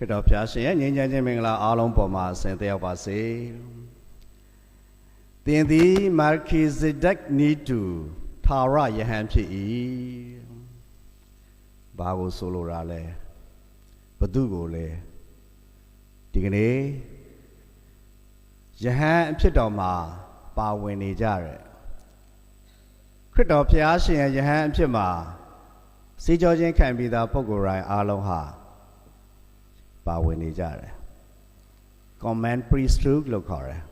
ခရစ်တော်ဖျားရှင်ရဲ့ငြိမ်းချမ်းခြင်းမင်္ဂလာအားလုံးပေါ်မှာဆင်သက်ရောက်ပါစေ။သင်သည်မာခီဇဒက်နီတူထာဝရယဟန်ဖြစ်၏။ဘာကိုဆိုလိုတာလဲ။ဘသူကိုလဲ။ဒီကနေ့ယဟန်အဖြစ်တော်မှာပါဝင်နေကြတယ်။ခရစ်တော်ဖျားရှင်ရဲ့ယဟန်အဖြစ်မှာစေကြောချင်းခံပြီးသားပုဂ္ဂိုလ်တိုင်းအားလုံးဟာ ပါဝင်နေကြတယ် command priesthood လို့ခေါ်တယ်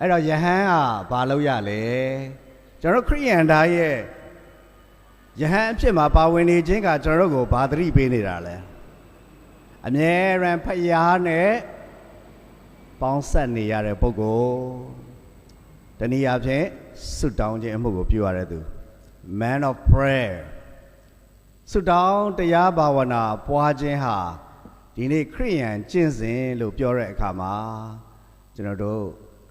အဲ့တော့ယဟန်ကဘာလုပ်ရလဲကျွန်တော်ခရိယန်သားရဲ့ယဟန်အဖြစ်မှာပါဝင်နေခြင်းကကျွန်တော်တို့ကိုဘာသတိပေးနေတာလဲအမြဲတမ်းဖျားနဲ့ပေါင်းဆက်နေရတဲ့ပုဂ္ဂိုလ်တနည်းအားဖြင့်ဆုတောင်းခြင်းအမှုကိုပြုရတဲ့သူ man of prayer ဆုတောင်းတရားဘာဝနာပွားခြင်းဟာ ဒီနေ့ခရိယန်ကျင့်စဉ်လို့ပြောတဲ့အခါမှာကျွန်တော်တို့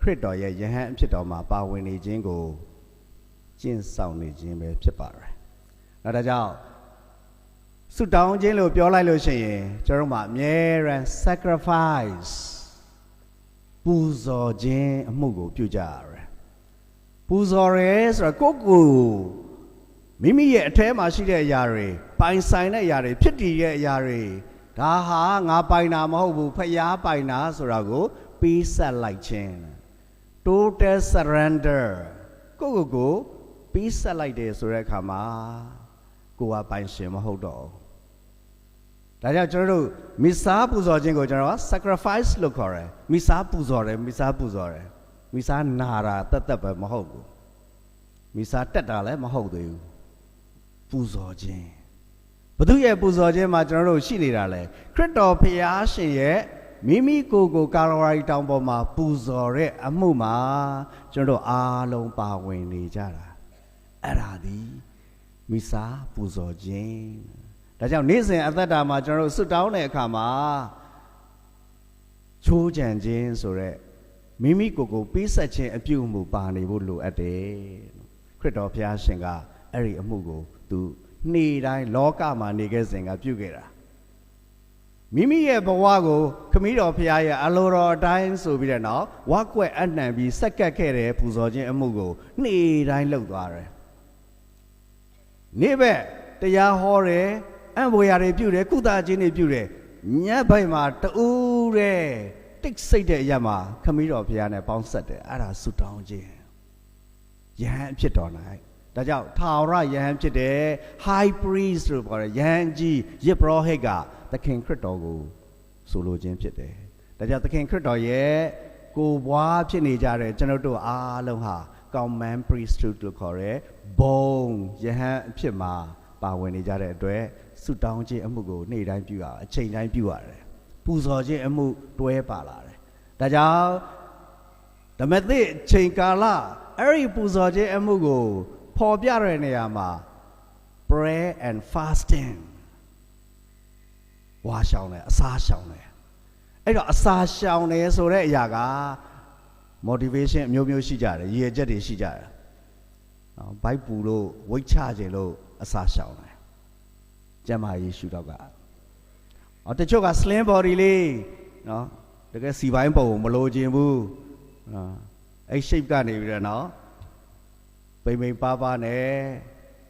ခရစ်တော်ရဲ့ယဟန်အဖြစ်တော်မှာပါဝင်နေခြင်းကိုကျင့်ဆောင်နေခြင်းပဲဖြစ်ပါတယ်။နောက်ဒါကြောင့်ဆုတောင်းခြင်းလို့ပြောလိုက်လို့ရှိရင်ကျွန်တော်တို့မှာအမြဲတမ်း sacrifice ပူဇော်ခြင်းအမှုကိုပြုကြရတယ်။ပူဇော်ရဲဆိုတော့ကိုယ့်ကိုယ်မိမိရဲ့အထဲမှာရှိတဲ့အရာတွေပိုင်ဆိုင်တဲ့အရာတွေဖြစ်တည်တဲ့အရာတွေ ဒါဟာငါပိုင်တာမဟုတ်ဘူးဖျားပိုင်တာဆိုတာကိုပေးဆက်လိုက်ခြင်း total surrender ကိုယ့်ကိုယ်ကိုပေးဆက်လိုက်တယ်ဆိုတဲ့အခါမှာကိုယ်ကပိုင်ရှင်မဟုတ်တော့ဒါကြောင့်ကျွန်တော်တို့မိစားပူဇော်ခြင်းကိုကျွန်တော်က sacrifice လို့ခေါ်တယ်မိစားပူဇော်တယ်မိစားပူဇော်တယ်မိစားနာတာတက်တက်ပဲမဟုတ်ဘူးမိစားတက်တာလည်းမဟုတ်သေးဘူးပူဇော်ခြင်း ဘုသူရဲ့ပူဇော်ခြင်းမှာကျွန်တော်တို့ရှိနေတာလေခရစ်တော်ဖျားရှင်ရဲ့မိမိကိုယ်ကိုကာလဝါရီတောင်ပေါ်မှာပူဇော်တဲ့အမှုမှာကျွန်တော်တို့အားလုံးပါဝင်နေကြတာအဲ့ဒါဒီမိစာပူဇော်ခြင်းဒါကြောင့်နေ့စဉ်အသက်တာမှာကျွန်တော်တို့ဆွတောင်းတဲ့အခါမှာချိုးကြံခြင်းဆိုရက်မိမိကိုယ်ကိုပေးဆက်ခြင်းအပြုအမူပါနေဖို့လိုအပ်တယ်ခရစ်တော်ဖျားရှင်ကအဲ့ဒီအမှုကိုသူ နေ့တိုင်းလောကမှာနေခဲ့စဉ်ကပြုခဲ့တာမိမိရဲ့ဘဝကိုခမည်းတော်ဖရာရဲ့အလိုတော်အတိုင်းဆိုပြီးတဲ့နောက်ဝါကွက်အနှံပြီးစက်ကပ်ခဲ့တဲ့ပူဇော်ခြင်းအမှုကိုနေ့တိုင်းလုပ်သွားတယ်နေ့ဘက်တရားဟောတယ်အံ့ဘွေရာတွေပြုတယ်ကုသခြင်းတွေပြုတယ်ညဘက်မှာတူးတဲ့တိတ်ဆိတ်တဲ့အရာမှာခမည်းတော်ဖရာနဲ့ပေါင်းဆက်တယ်အဲ့ဒါဆုတောင်းခြင်းယဟန်အဖြစ်တော်နိုင် ဒါကြောင့်ထာဝရယဟန်ဖြစ်တဲ့ high priest လို့ခေါ်တဲ့ယဟန်ကြီးယစ်ပရောဟိတ်ကသခင်ခရစ်တော်ကိုဆိုလိုခြင်းဖြစ်တယ်။ဒါကြောင့်သခင်ခရစ်တော်ရဲ့ကိုယ်ပွားဖြစ်နေကြတဲ့ကျွန်တော်တို့အားလုံးဟာ common priesthood လို့ခေါ်တဲ့ဘုံယဟန်အဖြစ်မှာပါဝင်နေကြတဲ့အတွက်ဆုတောင်းခြင်းအမှုကိုနေ့တိုင်းပြုရအချိန်တိုင်းပြုရတယ်။ပူဇော်ခြင်းအမှုတွဲပါလာတယ်။ဒါကြောင့်ဓမ္မသစ်ချိန်ကာလအဲ့ဒီပူဇော်ခြင်းအမှုကို ဖော်ပြတဲ့နေရာမှာ prayer and fasting ဝါရှောင်းတယ်အစာရှောင်းတယ်အဲ့တော့အစာရှောင်းတယ်ဆိုတဲ့အရာက motivation အမျိုးမျိုးရှိကြတယ်ရည်ရွယ်ချက်တွေရှိကြတယ်နော်ဘိုက်ပူလို့ဝိတ်ချခြင်းလို့အစာရှောင်းတယ်ကျမ်းမာရေးရှုတော့ကအော်တချို့က slim body လေးနော်တကယ်စီပိုင်းပုံမလိုချင်ဘူးနော်အဲ့ shape ကနေပြီးတော့နော် ပိမ့်ပိမ့်ပါပါနဲ့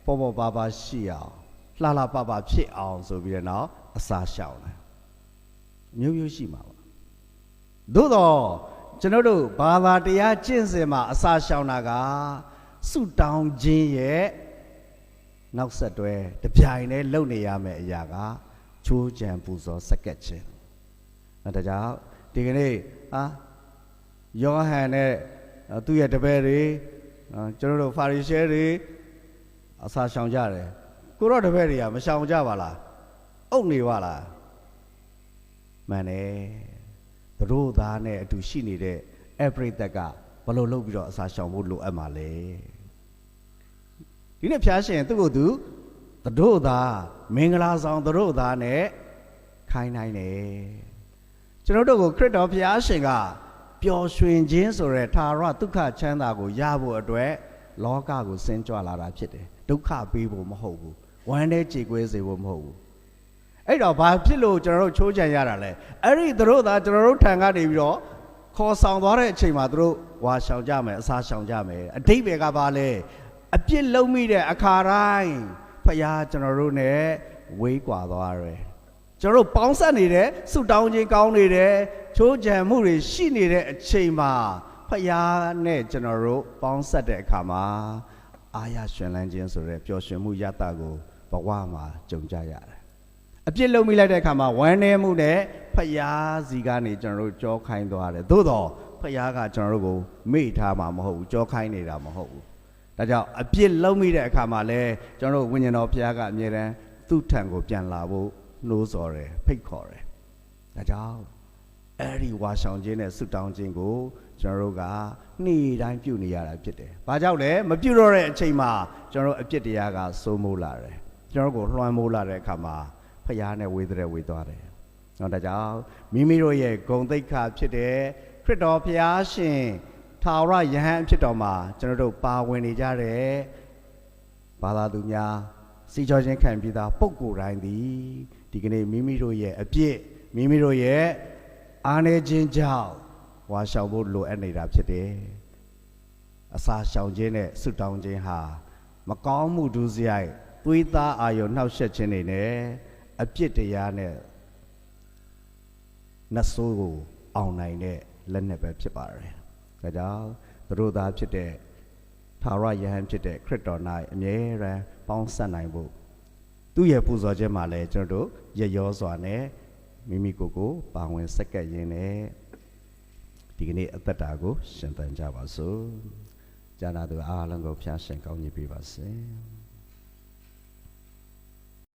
ပေါ့ပေါ့ပါပါရှိအောင်လှလှပပဖြစ်အောင်ဆိုပြီးတော့နောက်အစာရှောင်တယ်မျိုးမျိုးရှိမှာပါသို့တော့ကျွန်တော်တို့ဘာသာတရားကျင့်စဉ်မှာအစာရှောင်တာကဆုတောင်းခြင်းရဲ့နောက်ဆက်တွဲတပြိုင်တည်းလုပ်နေရမယ့်အရာကချိုးကြံပူဇော်စက္ကက်ခြင်းအဲဒါကြောင့်ဒီကနေ့အာယောဟန်နဲ့သူ့ရဲ့တပည့်တွေ ကျွန်တော်တို့ဖာရီရှဲတွေအစာရှောင်ကြတယ်ကိုတော့တပည့်တွေကမရှောင်ကြပါလားအုပ်နေပါလားမှန်တယ်သူတို့သားနဲ့အတူရှိနေတဲ့ every သက်ကဘလို့လုပ်ပြီးတော့အစာရှောင်ဖို့လိုအပ်မှာလဲဒီနေ့ဖျားရှင်သူ့ကိုသူသူတို့သားမင်္ဂလာဆောင်သူတို့သားနဲ့ခိုင်းနိုင်တယ်ကျွန်တော်တို့ကိုခရစ်တော်ဖျားရှင်က ပျော်ရွှင်ခြင်းဆိုတဲ့သာရဒုက္ခချမ်းသာကိုရဖို့အတွက်လောကကိုဆင်းကြွလာတာဖြစ်တယ်ဒုက္ခပေးဖို့မဟုတ်ဘူးဝမ်းထဲကြေကွဲစေဖို့မဟုတ်ဘူးအဲ့တော့ဘာဖြစ်လို့ကျွန်တော်တို့ချိုးချံရတာလဲအဲ့ဒီသူတို့သာကျွန်တော်တို့ထံကနေပြီးတော့ခေါ်ဆောင်သွားတဲ့အချိန်မှာသူတို့ဝါရှောင်ကြမယ်အစားရှောင်ကြမယ်အတိတ်ပဲကဘာလဲအပြစ်လုံးမိတဲ့အခါတိုင်းဖယားကျွန်တော်တို့ ਨੇ ဝေးကွာသွားတယ် ကျွန်တော်တို့ပေါင်းဆက်နေတယ်ဆုတောင်းခြင်းကောင်းနေတယ်ချိုးချံမှုတွေရှိနေတဲ့အချိန်မှာဖယားနဲ့ကျွန်တော်တို့ပေါင်းဆက်တဲ့အခါမှာအာရရှင်လန်းခြင်းဆိုတဲ့ပျော်ရွှင်မှုရတကိုဘဝမှာကြုံကြရတယ်အပြစ်လုံးမိလိုက်တဲ့အခါမှာဝမ်းနည်းမှုနဲ့ဖယားစီကနေကျွန်တော်တို့ကြောခိုင်းသွားတယ်သို့တော့ဖယားကကျွန်တော်တို့ကိုမေ့ထားမှာမဟုတ်ဘူးကြောခိုင်းနေတာမဟုတ်ဘူးဒါကြောင့်အပြစ်လုံးမိတဲ့အခါမှာလဲကျွန်တော်တို့ဝိညာဉ်တော်ဖယားကအမြဲတမ်းသူ့ထံကိုပြန်လာဖို့ နှိုးဆော်တယ်ဖိတ်ခေါ်တယ်ဒါကြောင့်အဲ့ဒီဝါဆောင်ခြင်းနဲ့ဆုတောင်းခြင်းကိုကျွန်တော်တို့ကနေ့တိုင်းပြုနေရတာဖြစ်တယ်။ဘာကြောင့်လဲမပြုတော့တဲ့အချိန်မှာကျွန်တော်တို့အပြစ်တရားကစိုးမိုးလာတယ်။ကျွန်တော်တို့ကိုလွှမ်းမိုးလာတဲ့အခါမှာဖျားနဲ့ဝေးတဲ့ဝေးသွားတယ်။နော်ဒါကြောင့်မိမိတို့ရဲ့ဂုံတိတ်ခါဖြစ်တဲ့ခရစ်တော်ဖျားရှင်ထာဝရယဟန်ဖြစ်တော်မှာကျွန်တော်တို့ပါဝင်နေကြတဲ့ဘာသာသူများစီကြောချင်းခံပြီးသားပုံကိုယ်တိုင်းသည် ဒီကနေ့မိမိတို့ရဲ့အပြစ်မိမိတို့ရဲ့အားနေခြင်းကြောင့်ဝါရှောင်ဖို့လိုအပ်နေတာဖြစ်တယ်။အစာရှောင်ခြင်းနဲ့ဆုတောင်းခြင်းဟာမကောင်းမှုဒုစရိုက်သွေးသားအာယုံနှောက်ယှက်ခြင်းတွေနဲ့အပြစ်တရားနဲ့နတ်ဆိုးကိုအောင်နိုင်တဲ့လက်နက်ပဲဖြစ်ပါတယ်။ဒါကြောင့်သူတို့သားဖြစ်တဲ့ထာဝရယဟန်ဖြစ်တဲ့ခရစ်တော်၌အမြဲတမ်းပေါင်းဆက်နိုင်ဖို့ သူ့ရဲ့ပူဇော်ခြင်းမှာလည်းကျွန်တော်တို့ရရောစွာနဲ့မိမိကိုယ်ကိုပါဝင်စက္ကပ်ရင်းနဲ့ဒီကနေ့အသက်တာကိုရှင်သန်ကြပါစို့။ကျမ်းနာသူအားလုံးကိုဖျားရှင်ကောင်းကြီးပေးပါစေ။